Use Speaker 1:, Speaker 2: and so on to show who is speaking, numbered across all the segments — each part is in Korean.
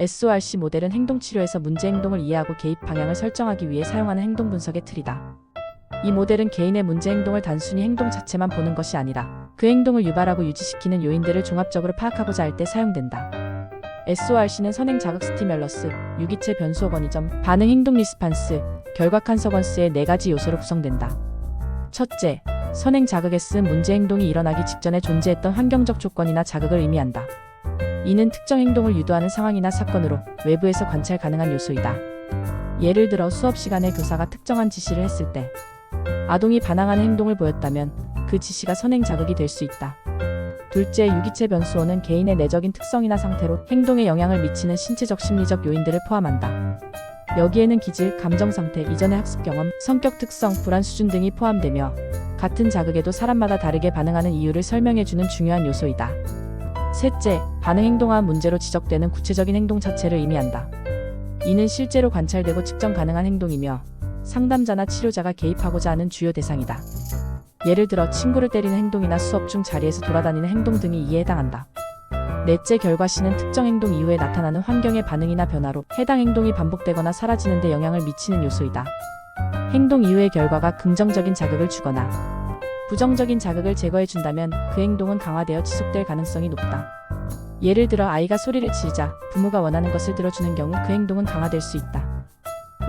Speaker 1: SORC 모델은 행동치료에서 문제 행동을 이해하고 개입 방향을 설정하기 위해 사용하는 행동 분석의 틀이다. 이 모델은 개인의 문제 행동을 단순히 행동 자체만 보는 것이 아니라 그 행동을 유발하고 유지시키는 요인들을 종합적으로 파악하고자 할 때 사용된다. SORC는 선행 자극 스티뮬러스, 유기체 변수 어거니점, 반응 행동 리스판스, 결과 컨서건스의 네 가지 요소로 구성된다. 첫째, 선행 자극에 쓴 문제 행동이 일어나기 직전에 존재했던 환경적 조건이나 자극을 의미한다. 이는 특정 행동을 유도하는 상황이나 사건으로 외부에서 관찰 가능한 요소이다. 예를 들어 수업 시간에 교사가 특정한 지시를 했을 때 아동이 반항하는 행동을 보였다면 그 지시가 선행 자극이 될 수 있다. 둘째, 유기체 변수호는 개인의 내적인 특성이나 상태로 행동에 영향을 미치는 신체적 심리적 요인들을 포함한다. 여기에는 기질, 감정 상태, 이전의 학습 경험, 성격 특성, 불안 수준 등이 포함되며 같은 자극에도 사람마다 다르게 반응하는 이유를 설명해주는 중요한 요소이다. 셋째, 반응 행동화 문제로 지적되는 구체적인 행동 자체를 의미한다. 이는 실제로 관찰되고 측정 가능한 행동이며 상담자나 치료자가 개입하고자 하는 주요 대상이다. 예를 들어 친구를 때리는 행동이나 수업 중 자리에서 돌아다니는 행동 등이 이에 해당한다. 넷째 결과시는 특정 행동 이후에 나타나는 환경의 반응이나 변화로 해당 행동이 반복되거나 사라지는 데 영향을 미치는 요소이다. 행동 이후의 결과가 긍정적인 자극을 주거나 부정적인 자극을 제거해 준다면 그 행동은 강화되어 지속될 가능성이 높다. 예를 들어 아이가 소리를 지르자 부모가 원하는 것을 들어주는 경우 그 행동은 강화될 수 있다.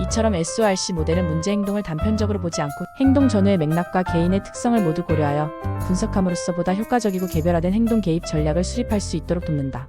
Speaker 1: 이처럼 SORC 모델은 문제 행동을 단편적으로 보지 않고 행동 전후의 맥락과 개인의 특성을 모두 고려하여 분석함으로써 보다 효과적이고 개별화된 행동 개입 전략을 수립할 수 있도록 돕는다.